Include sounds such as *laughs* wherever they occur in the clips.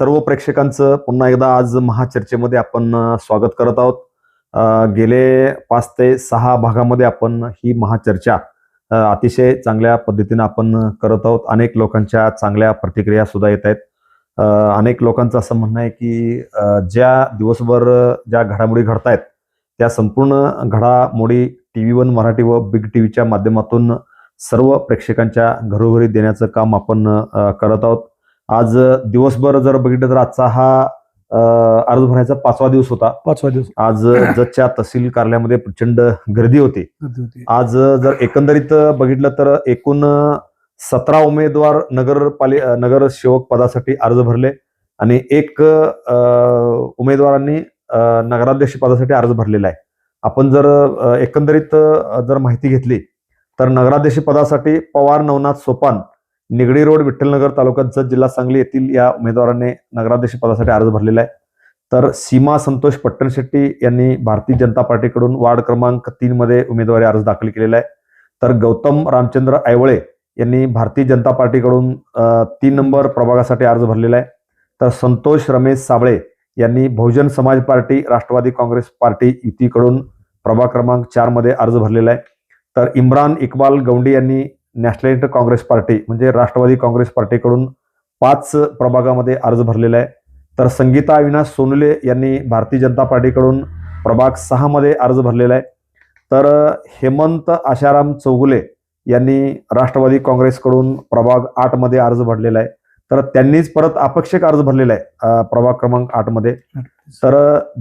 सर्व प्रेक्षकांचं पुन्हा एकदा आज महाचर्चेमध्ये आपण स्वागत करत आहोत. गेले पाच ते सहा भागामध्ये आपण ही महाचर्चा अतिशय चांगल्या पद्धतीने आपण करत आहोत. अनेक लोकांच्या चांगल्या प्रतिक्रिया सुद्धा येत आहेत. अनेक लोकांचं असं म्हणणं आहे की ज्या दिवसभर ज्या घडामोडी घडतायत त्या संपूर्ण घडामोडी टी व्ही वन मराठी व बिग टी व्हीच्या माध्यमातून सर्व प्रेक्षकांच्या घरोघरी देण्याचं काम आपण करत आहोत. आज दिवसभर जर बघितलं तर आजचा हा अर्ज भरण्याचा पाचवा दिवस होता. पाचवा दिवस. आज जतच्या तहसील कार्यालयामध्ये प्रचंड गर्दी होती. आज जर एकंदरीत बघितलं तर एकूण सतरा उमेदवार नगरपालि नगर सेवक पदासाठी अर्ज भरले आणि एक उमेदवारांनी नगराध्यक्ष पदासाठी अर्ज भरलेला आहे. आपण जर एकंदरीत जर माहिती घेतली तर नगराध्यक्ष पदासाठी पवार नवनाथ सोपान निगडी रोड विठ्ठलनगर तालुक्यात जत जिल्हा सांगली येथील या उमेदवाराने नगराध्यक्ष पदासाठी अर्ज भरलेला आहे. तर सीमा संतोष पट्टणशेट्टी यांनी भारतीय जनता पार्टीकडून वार्ड क्रमांक तीन मध्ये उमेदवारी अर्ज दाखल केलेला आहे. तर गौतम रामचंद्र ऐवळे यांनी भारतीय जनता पार्टीकडून तीन नंबर प्रभागासाठी अर्ज भरलेला आहे. तर संतोष रमेश साबळे यांनी Bahujan Samaj party Rashtravadi Congress party युतीकडून प्रभाग क्रमांक चारमध्ये अर्ज भरलेला आहे. तर इम्रान इक्बाल गौंडी यांनी नॅशनलिस्ट काँग्रेस पार्टी म्हणजे राष्ट्रवादी काँग्रेस पार्टीकडून पाच प्रभागामध्ये अर्ज भरलेला आहे. तर संगीता अविनाश सोनुले यांनी भारतीय जनता पार्टीकडून प्रभाग सहामध्ये अर्ज भरलेला आहे. तर हेमंत आशाराम चौगुले यांनी राष्ट्रवादी काँग्रेसकडून प्रभाग आठमध्ये अर्ज भरलेला आहे. तर त्यांनीच परत अपेक्षक अर्ज भरलेला आहे प्रभाग क्रमांक आठमध्ये तर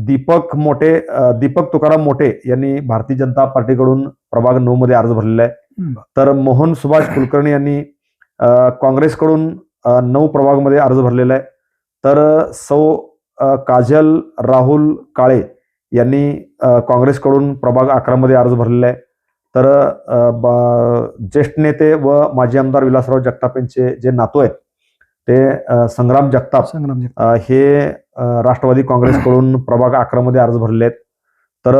दीपक मोठे दीपक तुकाराम मोठे यांनी भारतीय जनता पार्टीकडून प्रभाग नऊमध्ये अर्ज भरलेला आहे. तर मोहन सुभाष कुलकर्णी यांनी काँग्रेसकडून नऊ प्रभागमध्ये अर्ज भरलेला आहे. तर सौ काजल राहुल काळे यांनी काँग्रेसकडून प्रभाग अकरामध्ये अर्ज भरलेला आहे. तर ज्येष्ठ नेते व माजी आमदार विलासराव जगताप यांचे जे नातू आहेत ते संग्राम जगताप संग्राम हे राष्ट्रवादी काँग्रेसकडून प्रभाग अकरा मध्ये अर्ज भरले आहेत. तर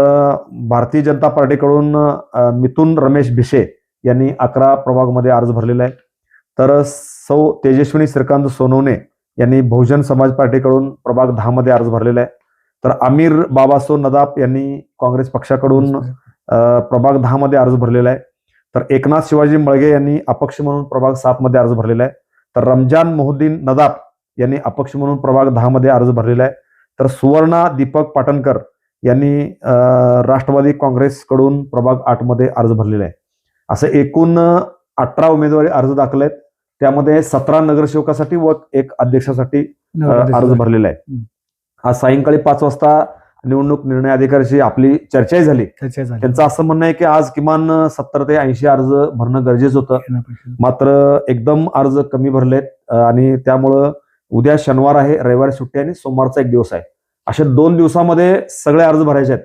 भारतीय जनता पार्टीकडून मिथुन रमेश भिशे यांनी अकरा प्रभागमध्ये अर्ज भरलेला आहे. तर सौ तेजस्विनी श्रीकांत सोनवणे यांनी बहुजन समाज पार्टीकडून प्रभाग दहा मध्ये अर्ज भरलेला आहे. तर आमिर बाबासो नदाप यांनी काँग्रेस पक्षाकडून प्रभाग दहा मध्ये अर्ज भरलेला आहे. तर एकनाथ शिवाजी मळगे यांनी अपक्ष म्हणून प्रभाग सात मध्ये अर्ज भरलेला आहे. तर रमजान मोहुद्दीन नदाब यांनी अपक्ष म्हणून प्रभाग दहा मध्ये अर्ज भरलेला आहे. तर सुवर्णा दीपक पाटणकर यांनी राष्ट्रवादी काँग्रेसकडून प्रभाग आठमध्ये अर्ज भरलेला आहे. असं एकूण अठरा उमेदवारी अर्ज दाखल आहेत त्यामध्ये सतरा नगरसेवकासाठी व एक अध्यक्षासाठी अर्ज भरलेला आहे. आज सायंकाळी पाच वाजता निवडणूक निर्णय अधिकाऱ्याची आपली चर्चाही झाली चर्चा झाली. त्यांचं असं म्हणणं आहे की आज किमान सत्तर ते ऐंशी अर्ज भरणं गरजेचं होतं. मात्र एकदम अर्ज कमी भरलेत आणि त्यामुळं उद्या शनिवार आहे रविवारी सुट्टी आणि सोमवारचा एक दिवस आहे अशा दोन दिवसामध्ये सगळे अर्ज भरायचे आहेत.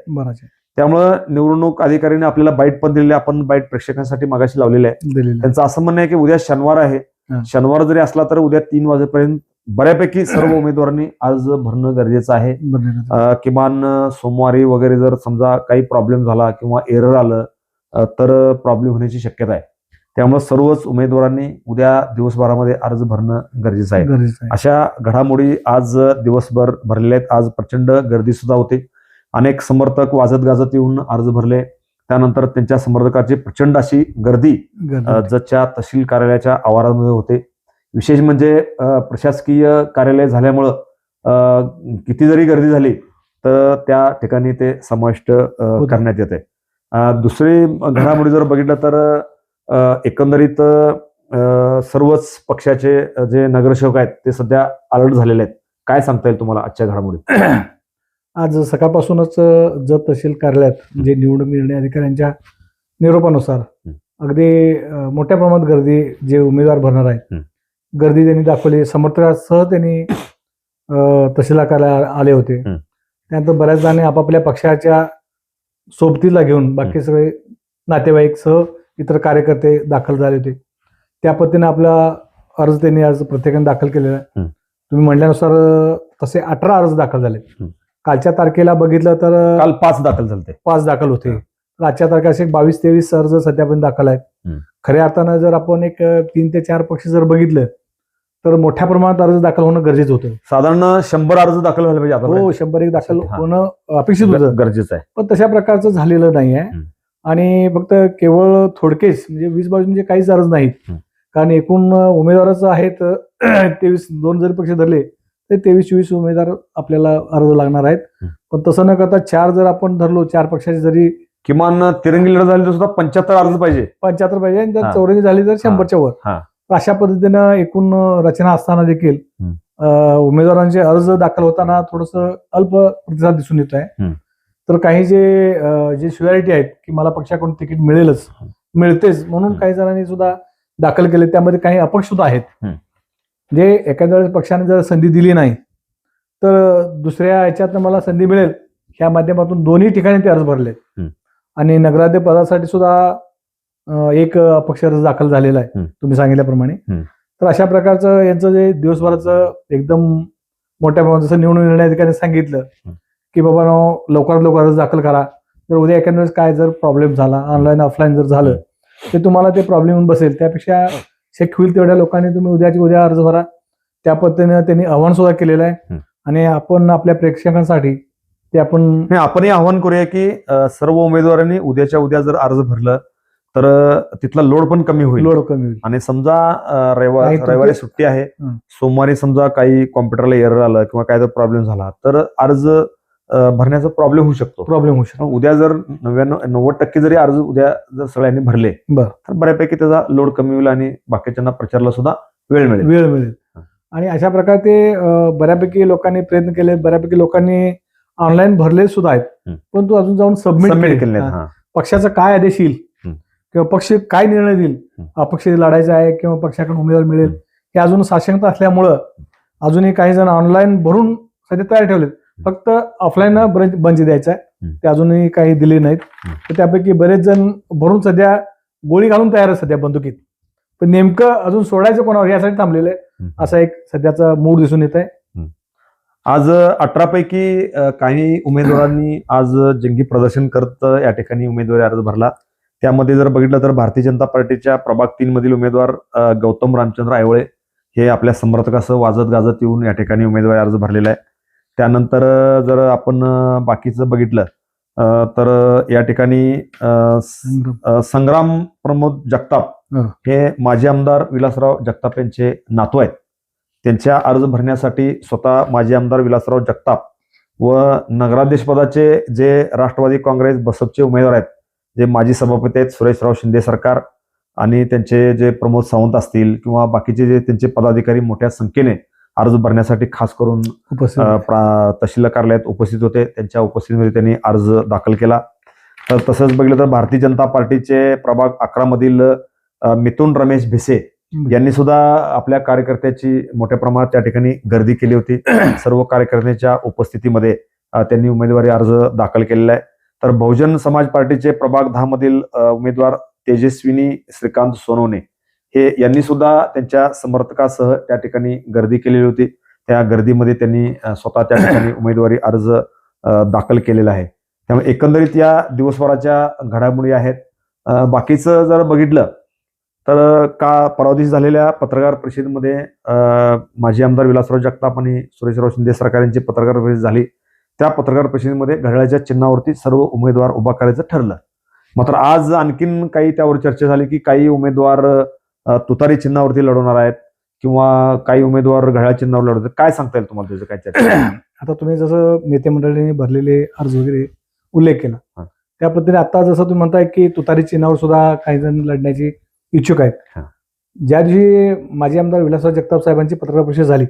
त्यामुळं निवडणूक अधिकाऱ्याने आपल्याला बाईट पण दिलेली. आपण बाईट प्रेक्षकांसाठी मागाशी लावलेली आहे दिलेलं. त्यांचं असं म्हणणं आहे की उद्या शनिवार आहे हा. शनिवार जरी असला तर उद्या तीन वाजेपर्यंत बऱ्यापैकी सर्व *coughs* उमेदवारांनी अर्ज भरणं गरजेचं आहे बरं. अ, किमान अ, सोमवारी वगैरे जर समजा काही प्रॉब्लेम झाला किंवा एरर आलं अ, तर प्रॉब्लेम होण्याची शक्यता आहे त्यामुळे सर्वच उमेदवारांनी उद्या दिवसभरामध्ये अर्ज भरणं गरजेचं आहे गरजेचं आहे अशा घडामोडी आज दिवसभर भरलेल्या आहेत आज प्रचंड गर्दी सुद्धा होते अनेक समर्थक वाजत गाजत येऊन अर्ज भरले. त्यानंतर त्यांच्या समर्थकाची प्रचंड अशी गर्दी. जतच्या तहसील कार्यालयाच्या आवारामध्ये होते. विशेष म्हणजे प्रशासकीय कार्यालय झाल्यामुळं किती जरी गर्दी झाली तर त्या ठिकाणी ते समाविष्ट करण्यात येते. दुसरी घडामोडी जर बघितलं तर एकंदरीत सर्वच पक्षाचे जे नगरसेवक आहेत ते सध्या अलर्ट झालेले आहेत. काय सांगता येईल तुम्हाला आजच्या घडामोडी? *clears throat* आज सकाळपासूनच जत तहसील कार्यालयात जे निवडणूक निर्णय अधिकाऱ्यांच्या निरोपानुसार अगदी मोठ्या प्रमाणात गर्दी जे उमेदवार भरणार आहेत. गर्दी त्यांनी दाखवली समर्थकासह त्यांनी अ, तहसील कार्यालयात आले होते. त्यानंतर बऱ्याच जणांनी आपापल्या पक्षाच्या सोबतीला घेऊन बाकी सगळे नातेवाईक सह इतर कार्यकर्ते दाखल झाले होते त्या पद्धतीने आपला अर्ज त्यांनी आज प्रत्येकाने दाखल केलेला आहे. तुम्ही म्हणल्यानुसार अ, तसे अठरा अर्ज दाखल झाले. कालच्या तारखेला बघितलं तर काल पाच दाखल झाले पाच दाखल होते. आजच्या तारखेला असे बावीस तेवीस अर्ज सध्यापर्यंत दाखल आहेत. खऱ्या अर्थानं जर आपण एक तीन ते चार पक्ष जर बघितलं तर मोठ्या प्रमाणात अर्ज दाखल होणं गरजेचं होतं. साधारण शंभर अर्ज दाखल झाले पाहिजे हो शंभर एक दाखल. होणं अपेक्षित होतं. गरजेचं आहे. पण तशा प्रकारचं झालेलं नाही आहे. आणि फक्त केवळ थोडकेच म्हणजे वीस बावीस म्हणजे काहीच अर्ज नाहीत. कारण एकूण उमेदवाराचं आहेत *clears throat* तेवीस दोन जरी पक्ष धरले तर तेवीस चोवीस उमेदवार आपल्याला अर्ज लागणार आहेत. पण तसं न करता चार जर आपण धरलो चार पक्षाचे जरी किमान तिरंगी लढत झाली तर सुद्धा पंच्याहत्तर अर्ज पाहिजे पंच्याहत्तर पाहिजे आणि जर. चौऱ्याऐंशी झाली तर शंभरच्या वर अशा पद्धतीनं एकूण रचना असताना देखील उमेदवारांचे अर्ज दाखल होताना थोडस अल्प प्रतिसाद दिसून येत आहे. तर काही जे जे शुअरिटी आहेत की मला पक्षाकडून तिकीट मिळेलच. मिळतेच म्हणून. काही जणांनी सुद्धा दाखल केले त्यामध्ये काही अपक्ष सुद्धा आहेत. जे एखाद्या वेळेस पक्षाने जर संधी दिली नाही तर दुसऱ्या ह्याच्यातनं मला संधी मिळेल ह्या माध्यमातून दोन्ही ठिकाणी ते अर्ज भरले. आणि नगराध्यक्ष पदासाठी सुद्धा एक अपक्ष अर्ज दाखल झालेला आहे. तुम्ही सांगितल्याप्रमाणे. तर अशा प्रकारचं यांचं जे दिवसभराचं एकदम मोठ्या प्रमाणात जसं निवडणूक निर्णय अधिकाऱ्यांनी सांगितलं. की बाबा नो, लवकरात लवकर अर्ज दाखल करा जर उद्या एखाद्या वेळेस काय जर प्रॉब्लेम झाला ऑनलाईन ऑफलाईन जर झालं ते तुम्हाला ते प्रॉब्लेम बसेल त्यापेक्षा शक्य होईल तेवढ्या लोकांनी तुम्ही उद्याची उद्या अर्ज भरा त्या पद्धतीने त्यांनी आव्हान सुद्धा केलेलं आहे. आणि आपण आपल्या प्रेक्षकांसाठी ते आपण आपणही आव्हान करूया की सर्व उमेदवारांनी उद्याच्या उद्या जर अर्ज भरलं तर तिथला लोड पण कमी होईल लोड कमी होईल आणि समजा रविवार रविवारी सुट्टी आहे. सोमवारी समजा काही कॉम्प्युटरला एरर आलं किंवा काय जर प्रॉब्लेम झाला तर अर्ज भरण्याचा प्रॉब्लेम होऊ शकतो प्रॉब्लेम होऊ शकतो उद्या जर नव्याण्णव नव्वद टक्के जरी अर्ज उद्या जर सगळ्यांनी भरले बरं. तर बऱ्यापैकी त्याचा लोड कमी होईल आणि बाकीच्यांना प्रचारला सुद्धा वेळ मिळेल वेळ मिळेल. आणि अशा प्रकारे ते बऱ्यापैकी लोकांनी प्रयत्न केले बऱ्यापैकी लोकांनी ऑनलाईन भरले सुद्धा आहेत हं. पण तू अजून जाऊन सबमिट सबमिट केले. पक्षाचा काय आदेश येईल. किंवा पक्ष काय निर्णय देईल. अपक्ष लढायचा आहे किंवा पक्षाकडून उमेदवार मिळेल हं. हे अजून साशंकता असल्यामुळं अजूनही काही जण ऑनलाईन भरून सध्या तयार ठेवलेत फक्त ऑफलाईन बंद द्यायचा आहे. ते अजूनही काही दिले नाहीत. तर त्यापैकी बरेच जण भरून सध्या गोळी घालून तयार आहे सध्या बंदुकीत. पण नेमकं अजून सोडायचं कोणावर यासाठी थांबलेलं आहे. असा एक सध्याचा मूड दिसून येत आहे. आज अठरा पैकी काही उमेदवारांनी आज जंगी प्रदर्शन करत या ठिकाणी उमेदवारी अर्ज भरला. त्यामध्ये जर बघितलं तर भारतीय जनता पार्टीच्या प्रभाग तीन मधील उमेदवार गौतम रामचंद्र आयवळे हे आपल्या समर्थकासह वाजत गाजत येऊन या ठिकाणी उमेदवारी अर्ज भरलेला आहे. त्यानंतर जर आपण बाकीचं बघितलं तर या ठिकाणी संग्राम प्रमोद जगताप हं. हे माजी आमदार विलासराव जगताप यांचे नातू आहेत त्यांच्या अर्ज भरण्यासाठी स्वतः माजी आमदार विलासराव जगताप व नगराध्यक्षपदाचे जे राष्ट्रवादी काँग्रेस बसपचे उमेदवार आहेत जे माजी सभापती आहेत सुरेशराव शिंदे सरकार आणि त्यांचे जे प्रमोद सावंत असतील किंवा बाकीचे जे त्यांचे पदाधिकारी मोठ्या संख्येने अर्ज भरण्यासाठी खास करून तहसील कार्यालयात उपस्थित होते. त्यांच्या उपस्थितीमध्ये त्यांनी अर्ज दाखल केला. तर तसंच बघितलं तर भारतीय जनता पार्टीचे प्रभाग अकरा मधील मिथुन रमेश भिसे यांनी सुद्धा आपल्या कार्यकर्त्याची मोठ्या प्रमाणात त्या ठिकाणी गर्दी केली होती. *clears throat* सर्व कार्यकर्त्यांच्या उपस्थितीमध्ये त्यांनी उमेदवारी अर्ज दाखल केलेला आहे. तर बहुजन समाज पार्टीचे प्रभाग दहा मधील उमेदवार तेजस्विनी श्रीकांत सोनवणे हे यांनी सुद्धा त्यांच्या समर्थकासह त्या ठिकाणी गर्दी केलेली होती. त्या गर्दीमध्ये त्यांनी स्वतः त्या ठिकाणी *coughs* उमेदवारी अर्ज दाखल केलेला आहे. त्यामुळे एकंदरीत या दिवसभराच्या घडामोडी आहेत. बाकीचं जर बघितलं तर का परवा दिवशी झालेल्या पत्रकार परिषदेमध्ये माजी आमदार विलासराव जगताप आणि सुरेशराव शिंदे सरकार यांची पत्रकार परिषद झाली. त्या पत्रकार परिषदेमध्ये घड्याळ्याच्या चिन्हावरती सर्व उमेदवार उभा करायचं ठरलं. मात्र आज आणखीन काही त्यावर चर्चा झाली की काही उमेदवार तुतारी चिन्हावरती लढवणार आहेत किंवा काही उमेदवार घड्याळ चिन्हावर लढवतात काय सांगता येईल तुम्हाला त्याचं काय चर्चा *clears throat* आता तुम्ही जसं नेते मंडळींनी भरलेले अर्ज वगैरे उल्लेख केला. त्या पद्धतीने आता जसं तुम्ही म्हणताय की तुतारी चिन्हावर सुद्धा काही जण लढण्याची इच्छुक आहेत. ज्या दिवशी माजी आमदार विलासराव जगताप साहेबांची पत्रकार परिषद झाली.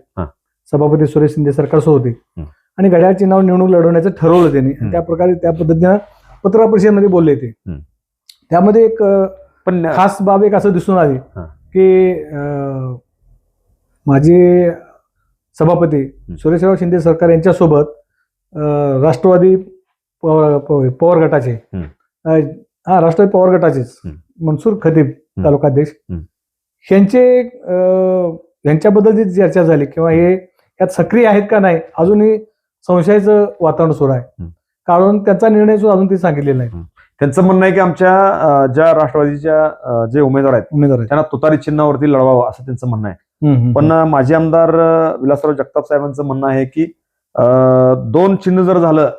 सभापती सुरेश शिंदे सरकारसोबत होते. आणि घड्याळ चिन्हावर निवडणूक लढवण्याचं ठरवलं त्यांनी. त्या प्रकारे त्या पद्धतीनं पत्रकार परिषदेमध्ये बोलले ते. त्यामध्ये एक पण खास बाब एक असं दिसून आली. की अं, माझे सभापती सुरेशराव शिंदे सरकार यांच्यासोबत राष्ट्रवादी पवार गटाचे हा राष्ट्रवादी पवार गटाचेच. मनसूर खतीब तालुकाध्यक्ष. यांचे यांच्याबद्दल जी चर्चा झाली किंवा हे यात सक्रिय आहेत का नाही अजूनही संशयाचं वातावरण सुरू आहे. कारण त्यांचा निर्णय सुद्धा अजून ते सांगितलेला नाही त्यांचं म्हणणं आहे की आमच्या ज्या राष्ट्रवादीच्या जे उमेदवार आहेत उमेदवार आहेत. त्यांना तुतारी चिन्हावरती लढवावं असं त्यांचं म्हणणं आहे हम्म, हम्म. पण माजी आमदार अ, विलासराव जगताप साहेबांचं म्हणणं आहे की अ, दोन चिन्ह जर झालं.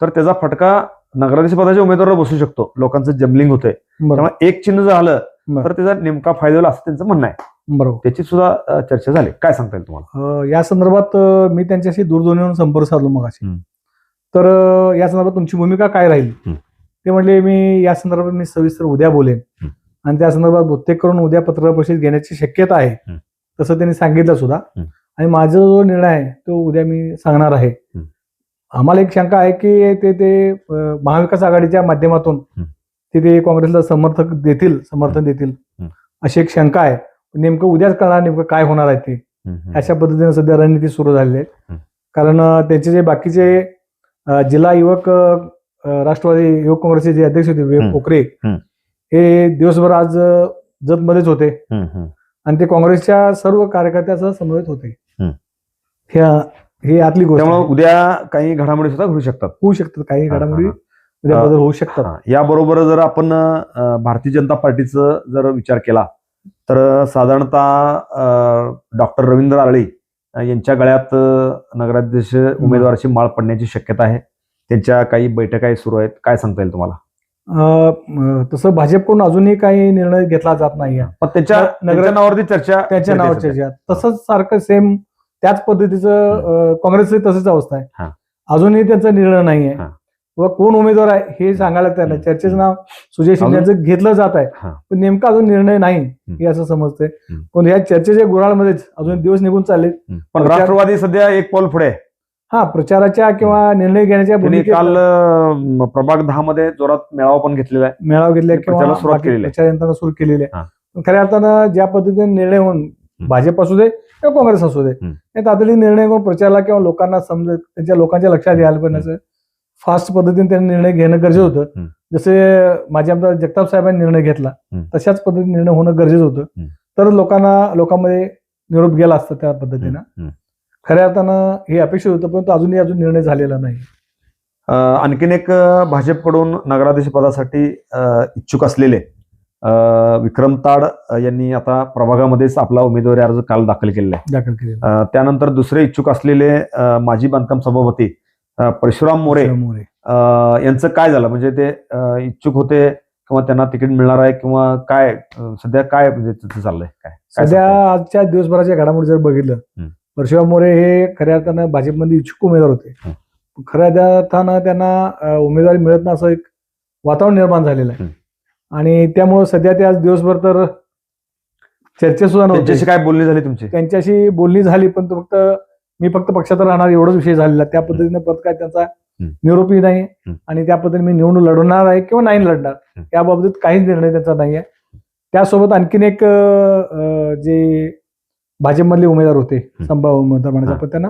तर त्याचा फटका नगराध्यक्ष पदाच्या उमेदवारावर बसू शकतो लोकांचं जम्बलिंग होतंय बरोबर त्यामुळे एक चिन्ह जर झालं बरं. तर त्याचा नेमका फायदा होईल असं त्यांचं म्हणणं आहे बरोबर त्याची सुद्धा अ, चर्चा झाली काय सांगता येईल तुम्हाला अ, या संदर्भात अ, मी त्यांच्याशी दूरध्वनीवरून संपर्क साधलो मग हम्म. तर अ, या संदर्भात तुमची भूमिका काय राहील. ते म्हणले मी या संदर्भात मी सविस्तर उद्या बोलेन. आणि त्या संदर्भात बहुतेक करून उद्या पत्रकार परिषद घेण्याची शक्यता आहे. तसं त्यांनी सांगितलं सुद्धा. आणि माझा जो निर्णय आहे तो उद्या मी सांगणार आहे. आम्हाला एक शंका आहे की ते ते महाविकास आघाडीच्या माध्यमातून. तिथे काँग्रेसला समर्थक देतील समर्थन देतील. अशी एक शंका आहे नेमकं उद्याच कळणार नेमकं काय होणार आहे ते. अशा पद्धतीने सध्या रणनीती सुरू झालेली आहे. कारण त्यांचे जे बाकीचे जिल्हा युवक राष्ट्रवादी युवक काँग्रेसचे जे अध्यक्ष होते विवेक हं. पोखरे हं. दिवसभर आज जतमध्येच होते. आणि ते काँग्रेसच्या सर्व कार्यकर्त्यासह समवेत होते हं. ह्या ही आतली गोष्ट. उद्या काही घडामोडी सुद्धा घडू शकतात होऊ शकतात काही घडामोडी. उद्या बदल होऊ शकतात याबरोबर जर आपण भारतीय जनता पार्टीचं जर विचार केला तर साधारणतः डॉक्टर रवींद्र आरळी यांच्या गळ्यात नगराध्यक्ष उमेदवाराची माळ पडण्याची शक्यता आहे त्यांच्या काही बैठकाही सुरू आहेत काय सांगता येईल तुम्हाला अं, तसं भाजपकडून अजूनही काही निर्णय घेतला जात नाहीये पण त्यांच्या नगर- त्यांच्या नावावरती चर्चा त्याच्या सध्या. ज्या तसंच सारखं सेम त्याच पद्धतीचं अं, काँग्रेसची तसंच अवस्था आहे हा. अजूनही त्यांचा निर्णय नाहीये हा. व कोण उमेदवार आहे हे सांगायला त्यांना हम्म. चर्चेचं नाव सुजय शिंदे यांचं घेतलं जात आहे हा. पण नेमका अजून निर्णय नाही हे असं समजतंय हम्म. पण या चर्चेच्या गुराळमध्येच अजून दिवस निघून चालले. पण राष्ट्रवादी सध्या एक पाऊल पुढे आहे. हा प्रचाराच्या किंवा निर्णय घेण्याच्या त्यांनी भूमिकेत काल अ, प्रभाग दहा मध्ये जोरात मेळावा पण घेतलेला आहे मेळावा घेतले किंवा सुरुवात बाकी केलेली आहे. प्रचार यंत्रणा सुरू केलेली हा. आहे खऱ्या अर्थानं ज्या पद्धतीने निर्णय होऊन भाजप असू दे किंवा काँग्रेस असू दे हम्म. हे तातडीने निर्णय करून प्रचाराला किंवा लोकांना समज त्यांच्या लोकांच्या लक्षात यायला पण असं फास्ट पद्धतीने त्यांनी निर्णय घेणं गरजेचं होतं हम्म. जसे माझे आमदार जगताप साहेबांनी निर्णय घेतला हम्म. तशाच पद्धतीने निर्णय होणं गरजेचं होतं हम्म. तर लोकांना लोकांमध्ये निरोप गेला असता त्या पद्धतीनं हम्म. खऱ्या अर्थानं हे अपेक्षित होतं पण अजूनही अजून निर्णय झालेला नाही. आणखीन एक भाजपकडून नगराध्यक्ष पदासाठी इच्छुक असलेले विक्रम ताड यांनी आता प्रभागामध्येच आपला उमेदवारी अर्ज काल दाखल केलेला आहे. दाखल केलेला त्यानंतर दुसरे इच्छुक असलेले माजी बांधकाम सभापती परशुराम मोरे यांचं काय झालं? म्हणजे ते इच्छुक होते किंवा त्यांना तिकीट मिळणार आहे किंवा काय सध्या काय म्हणजे चाललंय? काय सध्या? आजच्या दिवसभराच्या घडामोडी जर बघितलं. परशुराम मोरे हे खऱ्या अर्थानं भाजपमध्ये इच्छुक उमेदवार होते. खऱ्या अर्थानं त्यांना उमेदवारी मिळत नाही असं एक वातावरण निर्माण झालेलं आहे. आणि त्यामुळं सध्या ते आज दिवसभर तर चर्चा सुद्धा नव्हती. त्यांच्याशी काय बोलणी झाली तुमची? त्यांच्याशी बोलणी झाली पण तो फक्त मी फक्त पक्षात राहणार एवढाच विषय झालेला. त्या पद्धतीने परत काय त्यांचा निरोपी नाही. आणि त्या पद्धतीने मी निवडणूक लढवणार आहे किंवा नाही लढणार. याबाबतीत काहीच निर्णय त्यांचा नाही आहे त्यासोबत आणखीन एक जे भाजपमधले उमेदवार होते. संभाव्य उमेदवार म्हणायचं. आपण त्यांना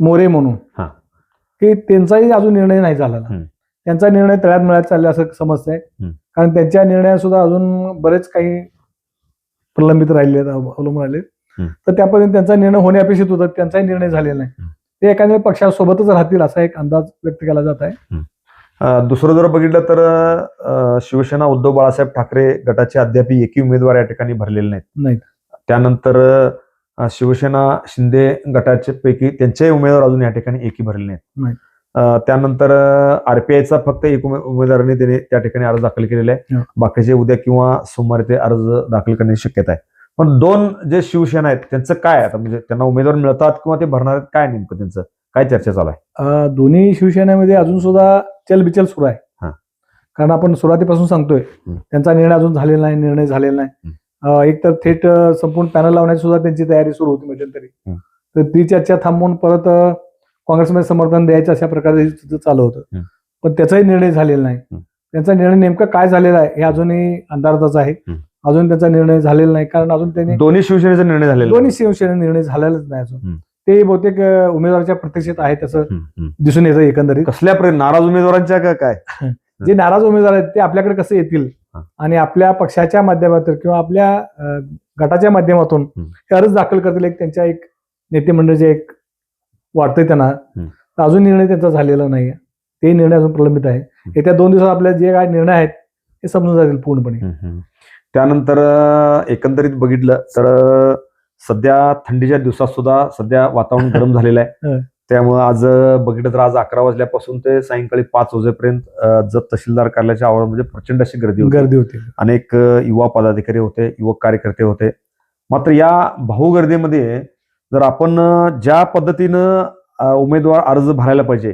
मोरे म्हणून हा. की त्यांचाही अजून निर्णय नाही झाला हम्म. त्यांचा निर्णय तळ्यात मिळत चालला असं समजतंय हम्म. कारण त्यांच्या निर्णयात सुद्धा अजून बरेच काही प्रलंबित राहिले अवलंबून राहिले. तर त्यापर्यंत त्यांचा निर्णय होणे अपेक्षित होतं त्यांचाही निर्णय झालेला नाही. ते एखाद्या पक्षासोबतच राहतील असा एक अंदाज व्यक्त केला जात आहे दुसरं जर बघितलं तर शिवसेना उद्धव बाळासाहेब ठाकरे गटाचे अद्याप एकही उमेदवार या ठिकाणी भरलेले नाहीत. नाहीत. त्यानंतर शिवसेना शिंदे गटाचे पैकी त्यांचेही उमेदवार अजून या ठिकाणी एकही भरले नाहीत. त्यानंतर आरपीआयचा फक्त एक उमे- उमेदवाराने त्याने त्या ठिकाणी अर्ज दाखल केलेला आहे. हो. बाकीचे उद्या किंवा सोमवारी ते अर्ज दाखल करण्याची शक्यता आहे. पण दोन जे शिवसेना आहेत त्यांचं काय आता म्हणजे त्यांना उमेदवार मिळतात किंवा ते भरणार आहेत काय नेमकं त्यांचं? काय चर्चा चालू आहे दोन्ही शिवसेनेमध्ये अजून सुद्धा चलबिचल सुरू आहे हा. कारण आपण सुरुवातीपासून सांगतोय. त्यांचा निर्णय अजून झालेला नाही निर्णय झालेला नाही एक तर थेट संपूर्ण पॅनल लावण्याची सुद्धा त्यांची तयारी सुरू होती मध्यंतरी हम्म. तर ती चर्चा थांबवून परत काँग्रेसमध्ये समर्थन द्यायचं अशा प्रकारे चालू होतं. पण त्याचाही निर्णय झालेला नाही. त्यांचा निर्णय नेमका काय झालेला आहे हे अजूनही अंधारातच आहे. अजून त्यांचा निर्णय झालेला नाही कारण अजून त्यांनी दोन्ही शिवसेनेचा निर्णय झालेला दोन्ही शिवसेने निर्णय झालेलाच नाही अजून. ते बहुतेक उमेदवाराच्या प्रतीक्षेत आहे त्याचं हम्म, हम्म. दिसून येतं एकंदरीत कसल्या प्रे- नाराज उमेदवारांच्या का काय *laughs* जे नाराज उमेदवार आहेत ते आपल्याकडे कसे येतील. आणि आपल्या पक्षाच्या माध्यमातून किंवा आपल्या गटाच्या माध्यमातून. हे अर्ज दाखल करतील एक त्यांच्या एक नेते मंडळीचे एक वाटतंय त्यांना. तर अजून निर्णय त्यांचा झालेला नाही ते निर्णय अजून प्रलंबित आहे येत्या दोन दिवसात आपल्या जे काय निर्णय आहेत ते समजून जातील पूर्णपणे. त्यानंतर एकंदरीत बघितलं तर सध्या थंडीच्या दिवसात सुद्धा सध्या वातावरण गरम झालेलं आहे. *laughs* त्यामुळे आज बघितलं तर आज अकरा वाजल्यापासून ते सायंकाळी पाच वाजेपर्यंत जत तहसीलदार कार्यालयाच्या आवारामध्ये प्रचंड अशी गर्दी होती. गर्दी होती. अनेक युवा पदाधिकारी होते युवक कार्यकर्ते होते. मात्र या भाऊगर्दीमध्ये जर आपण ज्या पद्धतीनं उमेदवार अर्ज भरायला पाहिजे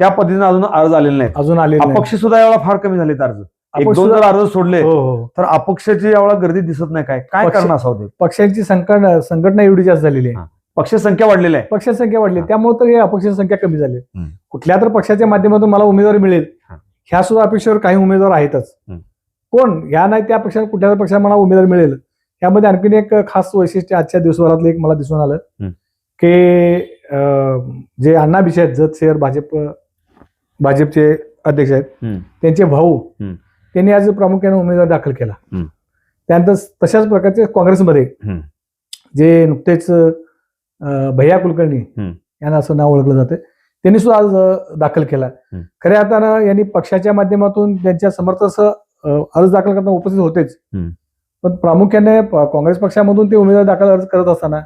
त्या पद्धतीनं अजून अर्ज आलेले नाहीत. अजून आले अपक्ष सुद्धा यावेळा फार कमी झालेत अर्ज. एक दोन जर अर्ज सोडले हो हो तर अपक्षाची यावेळा गर्दी दिसत नाही काय काय पक्ष- कारण असावं पक्षांची संकट संघटना एवढी जास्त झालेली आहे. पक्ष संख्या वाढलेली आहे पक्षाची संख्या वाढली. त्यामुळे तर हे अपक्षाची संख्या कमी झाली. कुठल्या तर पक्षाच्या माध्यमातून मला उमेदवार मिळेल. ह्या सुद्धा अपेक्षेवर काही उमेदवार आहेतच. कोण ह्या नाही त्या पक्षात कुठल्या तर पक्षात मला उमेदवार मिळेल यामध्ये आणखीन एक खास वैशिष्ट्य आजच्या दिवसभरातलं एक मला दिसून आलं. की जे अण्णा आहेत जत शहर भाजप भाजपचे अध्यक्ष आहेत. त्यांचे भाऊ. त्यांनी आज प्रामुख्याने उमेदवार दाखल केला. त्यानंतर तशाच प्रकारचे काँग्रेसमध्ये. जे नुकतेच भैया कुलकर्णी. यांना असं नाव ओळखलं जाते त्यांनी सुद्धा आज दाखल केला. खऱ्या अर्थानं यांनी पक्षाच्या माध्यमातून त्यांच्या समर्थास अर्ज दाखल करताना उपस्थित होतेच. पण प्रामुख्याने काँग्रेस पक्षामधून ते उमेदवार दाखल अर्ज करत असताना.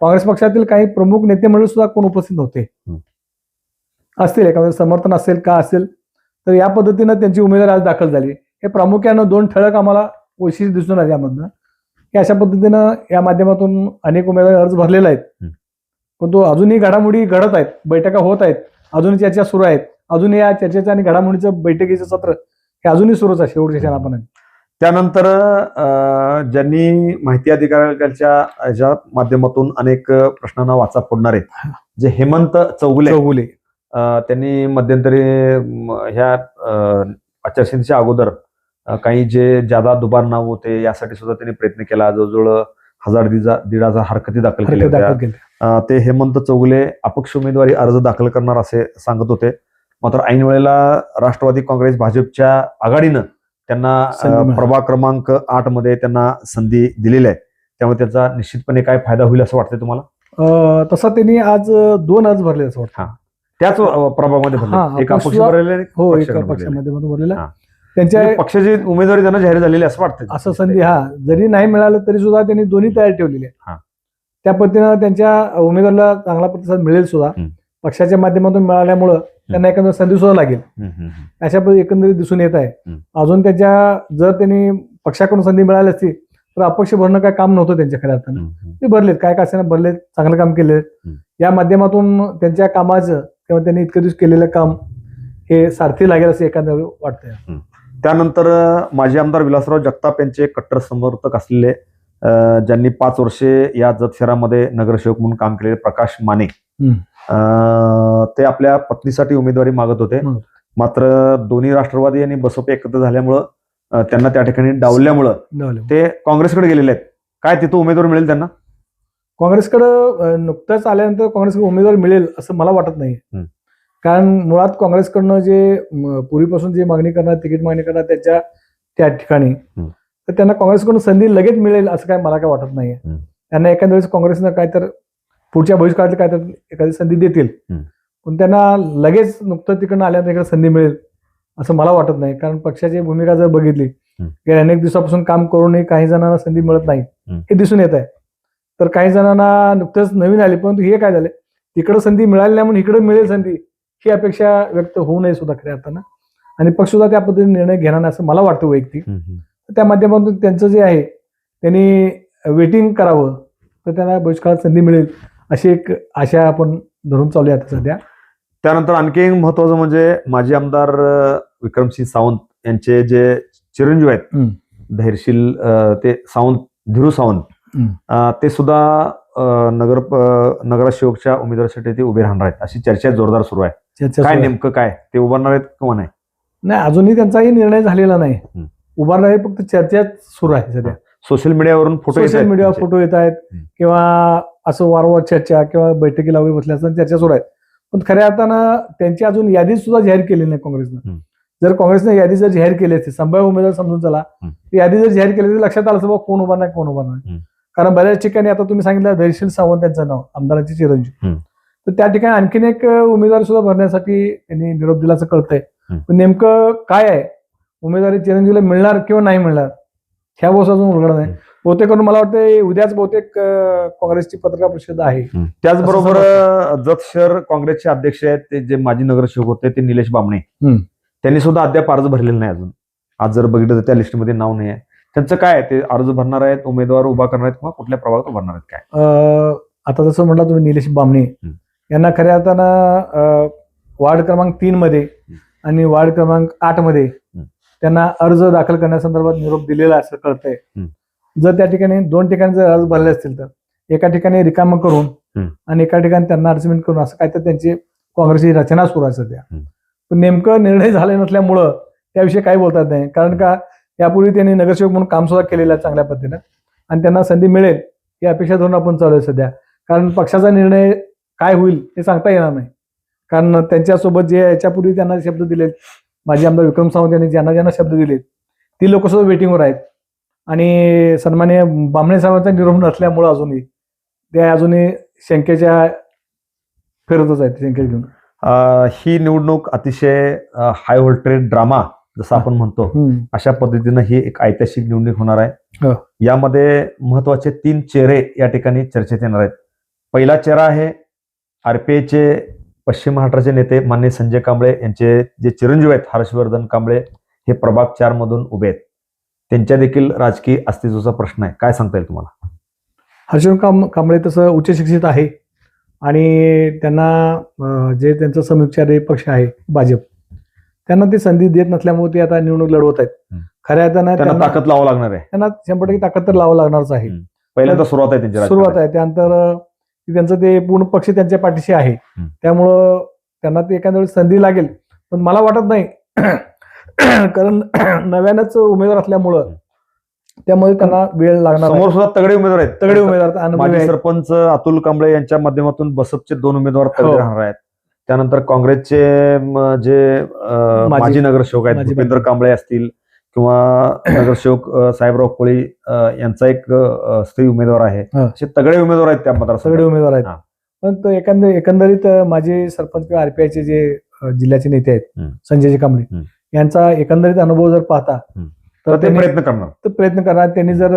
काँग्रेस पक्षातील काही प्रमुख नेते मंडळी सुद्धा कोण उपस्थित नव्हते. असतील एखादं समर्थन असेल का असेल तर या पद्धतीनं त्यांची उमेदवारी आज दाखल झाली. हे प्रामुख्यानं दोन ठळक आम्हाला वैशिष्ट्य दिसून आले यामधनं. की अशा पद्धतीनं या माध्यमातून अनेक उमेदवार अर्ज भरलेले आहेत. हम्म. पण तो अजूनही घडामोडी घडत आहेत बैठका होत आहेत अजूनही चर्चा सुरू आहेत. अजूनही या चर्चेचं आणि घडामोडीचं बैठकीचं सत्र हे अजूनही सुरूच आहे. शेवटच्या क्षणापर्यंत त्यानंतर ज्यांनी माहिती अधिकाऱ्याच्या याच्या माध्यमातून अनेक प्रश्नांना वाचा फोडणारे जे हेमंत चौगुले चौगुले. त्यांनी मध्यंतरी ह्या आचारसंहितेच्या अगोदर काही जे जादा दुबार नाव होते यासाठी सुद्धा त्यांनी प्रयत्न केला. जवळजवळ हजार दीडा हजार हरकती दाखल केल्या ते हेमंत चौगुले अपक्ष उमेदवारी अर्ज दाखल करणार असे सांगत होते. मात्र ऐन वेळेला राष्ट्रवादी काँग्रेस भाजपच्या आघाडीनं त्यांना. प्रभाग क्रमांक आठमध्ये त्यांना संधी दिलेली आहे. त्यामुळे त्याचा निश्चितपणे काय फायदा होईल असं वाटतंय तुम्हाला? तसा त्यांनी आज दोन अर्ज भरले असं वाटतं. त्याच अं, प्रभागामध्ये हा, भरले एक सुद्धा- भरलेले आणि हो पक्ष एका भरलेले. पक्षामाध्यमातून भरलेला हा. त्यांच्या म्हणजे पक्षाची उमेदवारी त्यांना जाहीर झालेली असं वाटतं असं संधी हा जरी नाही मिळालं तरी सुद्धा त्यांनी दोन्ही तयार ठेवलेली हा. आहे त्या पद्धतीनं त्यांच्या उमेदवाराला चांगला प्रतिसाद मिळेल सुद्धा हम्म. पक्षाच्या माध्यमातून मिळाल्यामुळं त्यांना एकंदर संधी सुद्धा लागेल हम्म, हम्म, हम्म. अशा पद्धती एकंदरीत दिसून येत आहे हम्म. अजून त्यांच्या जर त्यांनी पक्षाकडून संधी मिळाली असती तर अपक्ष भरणं काय काम नव्हतं त्यांच्या खऱ्या अर्थानं हम्म, हम्म. ते भरलेत काय काय असेना भरलेत चांगलं काम केले हम्म. या माध्यमातून त्यांच्या कामाचं किंवा त्यांनी इतके दिवस केलेलं काम हे सारथी लागेल असं एखाद्या वेळी वाटतंय त्यानंतर माजी आमदार विलासराव जगताप यांचे कट्टर समर्थक असलेले ज्यांनी पाच वर्षे या जत शहरामध्ये नगरसेवक म्हणून काम केलेले प्रकाश माने. ते आपल्या पत्नीसाठी उमेदवारी मागत होते. मात्र दोन्ही राष्ट्रवादी आणि बसप एकत्र झाल्यामुळं त्यांना त्या ठिकाणी डावल्यामुळं डावले. ते काँग्रेसकडे गेलेले आहेत. काय तिथं उमेदवार मिळेल त्यांना? काँग्रेसकडं नुकतंच आल्यानंतर काँग्रेसकडे उमेदवार मिळेल असं मला वाटत नाही. कारण मुळात काँग्रेसकडनं जे पूर्वीपासून जे मागणी करणार तिकीट मागणी करणार त्याच्या त्या ठिकाणी. तर त्यांना काँग्रेसकडून संधी लगेच मिळेल असं काय मला काय वाटत नाहीये हम्म. त्यांना एखाद्या वेळेस काँग्रेसनं काय तर पुढच्या भविष्यकाळात काय तर एखादी संधी देतील. पण त्यांना लगेच नुकतं तिकडनं आल्यानंतर इकडे संधी मिळेल असं मला वाटत नाही कारण पक्षाची भूमिका जर बघितली. गेल्या अनेक दिवसापासून काम करूनही काही जणांना संधी मिळत नाही. हे दिसून येत आहे तर काही जणांना नुकतंच नवीन आले परंतु हे काय झाले तिकडं संधी मिळाली नाही म्हणून इकडे मिळेल संधी ही अपेक्षा व्यक्त होऊ नये सुद्धा खऱ्या अर्थानं. आणि पक्ष सुद्धा त्या पद्धतीने निर्णय घेणार नाही असं मला वाटतं वैयक्तिक. त्या माध्यमातून त्यांचं जे आहे त्यांनी वेटिंग करावं तर त्यांना भविष्यकाळात संधी मिळेल अशी एक आशा आपण धरून चालू आहे आता सध्या. त्यानंतर आणखी एक महत्वाचं म्हणजे माजी आमदार विक्रमसिंह सावंत यांचे जे चिरंजीव आहेत. धैर्यशील ते सावंत धीरू सावंत ते सुद्धा नगर नगरासेवकच्या उमेदवारासाठी ते उभे राहणार आहेत. अशी चर्चा जोरदार सुरू आहे. काय. नेमकं काय? ते उभारणार आहेत किंवा नाही? नाही अजूनही त्यांचाही निर्णय झालेला नाही. उभारणार फक्त चर्चाच सुरू आहे सध्या. सोशल मीडियावरून फोटो सोशल मीडियावर. फोटो येत आहेत. किंवा असं वारंवार चर्चा किंवा बैठकीला वगैरे बसल्या चर्चा सुरू आहेत. पण खऱ्या अर्थानं त्यांची अजून यादी सुद्धा जाहीर केली नाही काँग्रेसनं. जर काँग्रेसने यादी जर जाहीर केली असती संभाव्य उमेदवार समजून चला. यादी जर जाहीर केली तर लक्षात आलं बाबा कोण उभा नाही कोण उभा नाही. हम्म. कारण बऱ्याच ठिकाणी आता तुम्ही सांगितलं धैर्यशील सावंत यांचं नाव आमदारांचे चिरंजीव. तर त्या ठिकाणी आणखीन एक उमेदवार सुद्धा भरण्यासाठी त्यांनी निरोप दिल्याचं कळतंय हम्म. पण नेमकं काय आहे उमेदवारी चिरंजीवला मिळणार किंवा नाही मिळणार ह्या गोष्ट अजून उलगड नाही. बहुतेक करून मला वाटतं उद्याच बहुतेक काँग्रेसची पत्रकार परिषद आहे. त्याचबरोबर असं जत शहर काँग्रेसचे अध्यक्ष आहेत ते जे माजी नगरसेवक होते ते निलेश बामणे. त्यांनी सुद्धा अद्याप अर्ज भरलेला नाही अजून आज जर बघितलं तर त्या लिस्टमध्ये नाव नाही आहे त्यांचं काय आहे? ते अर्ज भरणार आहेत उमेदवार उभा करणार आहेत किंवा कुठल्या प्रभागात उभारणार आहेत काय अं, आता जसं म्हटलं तुम्ही निलेश बामणे. यांना खऱ्या अर्थानं वार्ड क्रमांक तीन मध्ये आणि वार्ड क्रमांक आठमध्ये त्यांना अर्ज दाखल करण्यासंदर्भात निरोप दिलेला आहे असं कळतंय. जर त्या ठिकाणी दोन ठिकाणी जर अर्ज भरले असतील तर एका ठिकाणी रिकामं करून. आणि एका ठिकाणी त्यांना अर्जमेंट करून असं काय तर त्यांची काँग्रेसची रचना सुरू आहे सध्या. पण नेमकं निर्णय झाले नसल्यामुळं त्याविषयी काही बोलतात नाही कारण का यापूर्वी त्यांनी नगरसेवक म्हणून काम सुद्धा केलेलं आहे चांगल्या पद्धतीनं. आणि त्यांना संधी मिळेल ही अपेक्षा धरून आपण चालू आहे सध्या. कारण पक्षाचा निर्णय काय होईल हे सांगता येणार नाही. कारण त्यांच्यासोबत जे याच्यापूर्वी त्यांना शब्द दिलेत माजी आमदार विक्रम सावंत यांनी ज्यांना ज्यांना शब्द दिलेत ती लोक सुद्धा वेटिंगवर आहेत. आणि सन्मान्य बामणे साहेबांचा निरोप नसल्यामुळं अजूनही ते अजूनही शंकेच्या फिरतच आहेत शंकेत घेऊन. ही निवडणूक अतिशय हाय व्होल्टेज ड्रामा जसं आपण म्हणतो. अशा पद्धतीनं ही एक ऐतिहासिक निवडणूक होणार आहे. हो. यामध्ये महत्त्वाचे तीन चेहरे या ठिकाणी चर्चेत येणार आहेत. पहिला चेहरा आहे आरपीआयचे पश्चिम महाराष्ट्राचे नेते मान्य संजय कांबळे यांचे जे चिरंजीव आहेत हर्षवर्धन कांबळे हे प्रभाग चार मधून उभे आहेत. त्यांच्या देखील राजकीय अस्तित्वाचा प्रश्न आहे. काय सांगता येईल तुम्हाला? हर्षवर्धन काम कांबळे तसं उच्च शिक्षित आहे आणि त्यांना जे त्यांचं समुपचारी पक्ष आहे भाजप. त्यांना ती संधी देत नसल्यामुळे ते आता निवडणूक लढवत आहेत. खऱ्या अर्थानं त्यांना ताकद लावावं लागणार आहे त्यांना शंभर टक्के ताकद तर लावावं लागणारच आहे. पहिल्यांदा सुरुवात आहे त्यांची सुरुवात. आहे त्यानंतर त्यांचं ते पूर्ण पक्ष त्यांच्या पाठीशी आहे. त्यामुळं त्यांना ते एखाद्या वेळेस संधी लागेल पण मला वाटत नाही *clears throat* कारण *clears throat* नव्यानंच उमेदवार असल्यामुळं त्यामुळे त्यांना वेळ लागणार. समोर सुद्धा तगडे उमेदवार आहेत तगडे उमेदवार. सरपंच अतुल कांबळे यांच्या माध्यमातून बसपचे दोन उमेदवार तगडे हो. राहणार आहेत त्यानंतर काँग्रेसचे जे माजी- नगरसेवक आहेत भूपेंद्र कांबळे असतील किंवा नगरसेवक साहेबराव कोळी यांचा एक स्त्री उमेदवार आहे. असे तगडे उमेदवार आहेत त्या सगळे मतदारसंघात उमेदवार आहेत. पण तो एकंदर एकंदरीत माजी सरपंच किंवा आरपीआयचे जे जिल्ह्याचे नेते आहेत. संजयजी कांबळे. यांचा एकंदरीत अनुभव जर पाहता. तर ते प्रयत्न करणार तर प्रयत्न करणार त्यांनी जर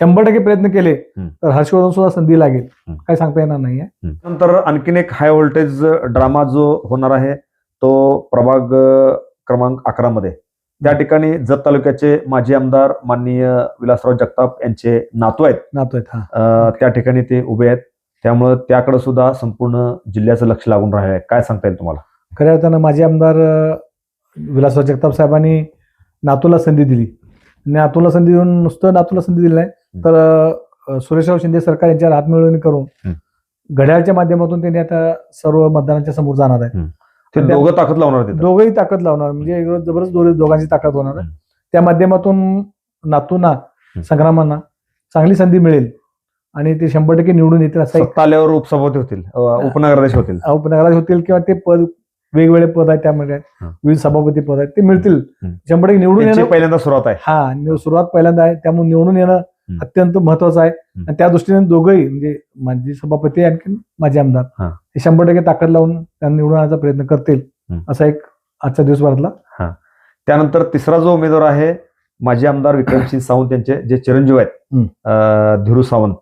शंभर टक्के प्रयत्न केले. तर हर्षवर्धन सुद्धा संधी लागेल. काय सांगता येणार नाहीये. नंतर आणखीन एक हाय व्होल्टेज ड्रामा जो होणार आहे तो प्रभाग क्रमांक अकरा मध्ये. त्या ठिकाणी जत तालुक्याचे माजी आमदार माननीय विलासराव जगताप यांचे नातू आहेत. नातो आहेत हा. त्या ठिकाणी ते उभे आहेत. त्यामुळं त्याकडे सुद्धा संपूर्ण जिल्ह्याचं लक्ष लागून राहिलं आहे काय सांगता येईल तुम्हाला? खऱ्या अर्थानं माजी आमदार विलासराव जगताप साहेबांनी नातूला संधी दिली. नातूला संधी देऊन नुसतं नातूला संधी दिली नाही. तर सुरेशराव शिंदे सरकार यांच्या हातमिळवणी करून. घड्याळच्या माध्यमातून त्यांनी आता सर्व मतदारांच्या समोर जाणार आहे दोघं ताकद लावणार. दोघंही ताकद लावणार म्हणजे जबरदस्त दोघे- दोघांची ताकद होणार आहे. त्या माध्यमातून नातूंना संग्रामांना चांगली संधी मिळेल आणि ते शंभर टक्के निवडून येतील असा आल्यावर उपसभापती होतील उपनगराध्यक्ष होतील. उपनगरात होतील किंवा ते पद वेगवेगळे पद आहेत त्यामध्ये. विविध सभापती पद आहेत ते मिळतील. शंभर टक्के निवडून येणं पहिल्यांदा सुरुवात आहे. हा सुरुवात पहिल्यांदा आहे. त्यामुळे निवडून येणं अत्यंत महत्वाचं आहे. आणि त्या दृष्टीने दोघंही म्हणजे माजी सभापती आणखी माजी आमदार. हा. शंभर टक्के ताकद लावून त्यांना निवडून आणण्याचा प्रयत्न करतील. असा एक आजच्या दिवसभरातला त्यानंतर तिसरा जो उमेदवार आहे माजी आमदार विक्रमसिंह सावंत यांचे जे चिरंजीव आहेत धीरू सावंत.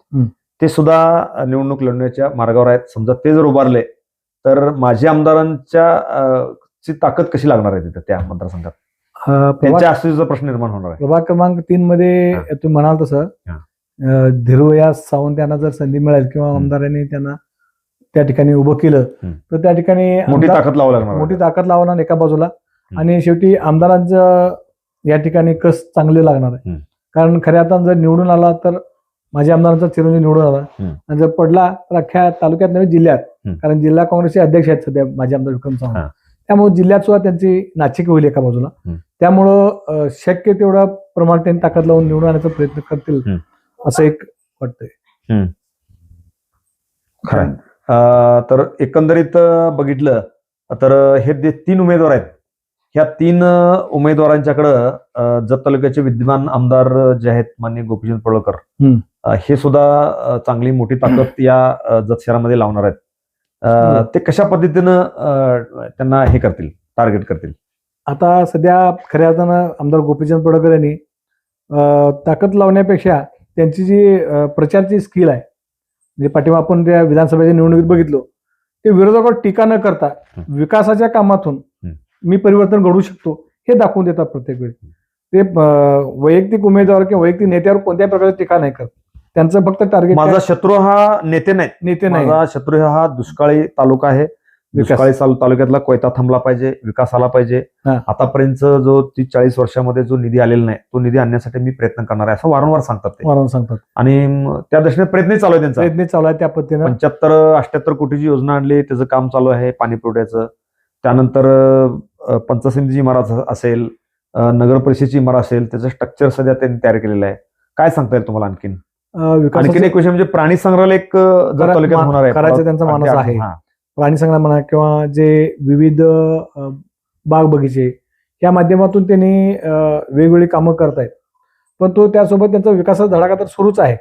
ते सुद्धा निवडणूक लढण्याच्या मार्गावर आहेत. समजा ते जर उभारले तर माजी आमदारांच्या ची ताकद कशी लागणार आहे तिथे त्या मतदारसंघात? त्यांच्या प्रश्न निर्माण होणार आहे प्रभाग क्रमांक तीन मध्ये. तुम्ही म्हणाल तसं या सावंत यांना जर संधी मिळेल किंवा. आमदारांनी त्यांना त्या ठिकाणी उभं केलं. तर त्या ठिकाणी मोठी ताकद लावू लागणार. मोठी ताकद लावणार एका बाजूला आणि शेवटी आमदारांचं या ठिकाणी कस चांगले लागणार आहे. कारण खऱ्या अर्थानं जर निवडून आला तर माझ्या आमदारांचा चिरंजीव निवडून आला. आणि जर पडला तर अख्ख्या तालुक्यात नव्हे जिल्ह्यात. कारण जिल्हा काँग्रेसचे अध्यक्ष आहेत सध्या माझे आमदार विक्रम हा. त्यामुळे जिल्ह्यात सुद्धा त्यांची नाचिक होईल एका बाजूला. त्यामुळं शक्य तेवढं प्रमाणात त्यांनी ताकद लावून निवडून आणण्याचा प्रयत्न करतील. असं एक वाटतंय खरं तर एकंदरीत अ, बघितलं तर हे जे तीन उमेदवार आहेत ह्या तीन उमेदवारांच्याकडं जत तालुक्याचे विद्यमान आमदार जे आहेत मान्य गोपीचंद. अ, हे सुद्धा चांगली मोठी ताकद या जत शहरामध्ये लावणार आहेत. ते कशा पद्धतीनं त्यांना हे करतील टार्गेट करतील आता सध्या खऱ्या अर्थानं आमदार गोपीचंद पडळकर यांनी ताकद लावण्यापेक्षा त्यांची जी प्रचारची स्किल आहे म्हणजे पाठिंबा आपण त्या विधानसभेच्या निवडणुकीत बघितलो ते विरोधकावर टीका न करता हं. विकासाच्या कामातून हं. मी परिवर्तन घडवू शकतो हे दाखवून देतात प्रत्येक वेळी ते वैयक्तिक उमेदवार किंवा वैयक्तिक नेत्यावर कोणत्याही प्रकारची टीका नाही करत त्यांचं फक्त टार्गेट माझा शत्रू हा नेते नाही नेते नाही. माझा शत्रू हा दुष्काळी तालुका आहे. दुष्काळी तालु- तालुक्यातला कोयता थांबला पाहिजे विकास आला पाहिजे. आतापर्यंत जो तीस चाळीस वर्षामध्ये जो निधी आलेला नाही तो निधी आणण्यासाठी मी प्रयत्न करणार आहे असं वारंवार सांगतात ते. वारंवार सांगतात. आणि त्या दृष्टीने प्रयत्न चालू आहे त्यांचा. प्रयत्न चालू आहे त्या पद्धतीनं. पंच्याहत्तर अठ्याहत्तर कोटीची योजना आणली त्याचं काम चालू आहे पाणी पुरवठ्याचं. त्यानंतर अ, पंचायत समितीची इमारत असेल नगर परिषदेची इमारत असेल त्याचं स्ट्रक्चर सध्या त्यांनी तयार केलेलं आहे. काय सांगता येईल तुम्हाला आणखीन? आणखीन एक विषय म्हणजे प्राणी संग्रहालय एक होणार आहे. करायचा त्यांचा मानस आहे. प्राणी संग्रह म्हणा किंवा जे विविध बाग बगीचे या माध्यमातून त्यांनी वेगवेगळी कामं करतायत. पण तो त्यासोबत त्यांचा विकासाचा धडाका तर सुरूच आहे.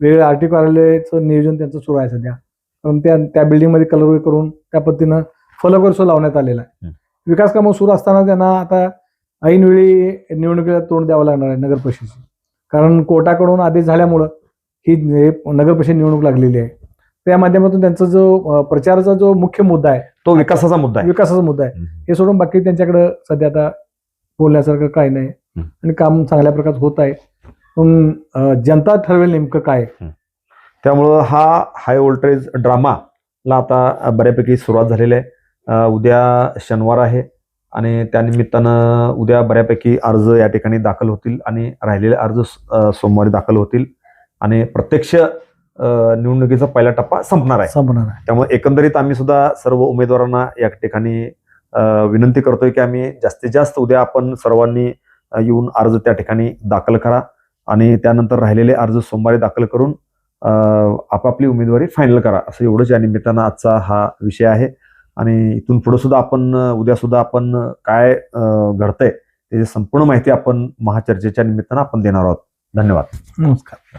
वेगवेगळ्या आर्टिक कार्यालयाचं नियोजन त्यांचं सुरू आहे सध्या. कारण त्या त्या बिल्डिंगमध्ये कलर करून त्या पद्धतीनं फलक सुद्धा लावण्यात आलेला आहे. विकास कामं सुरू असताना त्यांना आता ऐनवेळी निवडणुकीला तोंड द्यावं लागणार आहे नगर परिषदेची. कारण कोर्टाकडून आदेश झाल्यामुळं ही हे नगर परिषद निवडणूक लागलेली आहे. त्या माध्यमातून त्यांचा जो प्रचाराचा जो मुख्य मुद्दा आहे तो विकासाचा मुद्दा आहे. विकासाचा मुद्दा आहे. हे सोडून बाकी त्यांच्याकडे सध्या आता बोलण्यासारखं काही नाही. आणि काम चांगल्या प्रकारे होत आहे. पण जनता ठरवेल नेमकं काय. त्यामुळं हा हाय व्होल्टेज ड्रामाला आता बऱ्यापैकी सुरुवात झालेली आहे. उद्या शनिवार आहे आणि त्यानिमित्तानं उद्या बऱ्यापैकी अर्ज या ठिकाणी दाखल होतील आणि राहिलेले अर्ज सोमवारी दाखल होतील. आणि प्रत्यक्ष निवडणुकीचा पहिला टप्पा संपणार आहे. संपणार आहे. त्यामुळे एकंदरीत आम्ही सुद्धा सर्व उमेदवारांना या ठिकाणी विनंती करतोय की आम्ही जास्तीत जास्त उद्या आपण सर्वांनी येऊन अर्ज त्या ठिकाणी दाखल करा आणि त्यानंतर राहिलेले अर्ज सोमवारी दाखल करून आपापली उमेदवारी फायनल करा. असं एवढंच या निमित्तानं आजचा हा विषय आहे. आणि इथून पुढे सुद्धा आपण उद्या सुद्धा आपण काय घडतंय त्याची संपूर्ण माहिती आपण महाचर्चेच्या निमित्तानं आपण देणार आहोत. धन्यवाद. नमस्कार.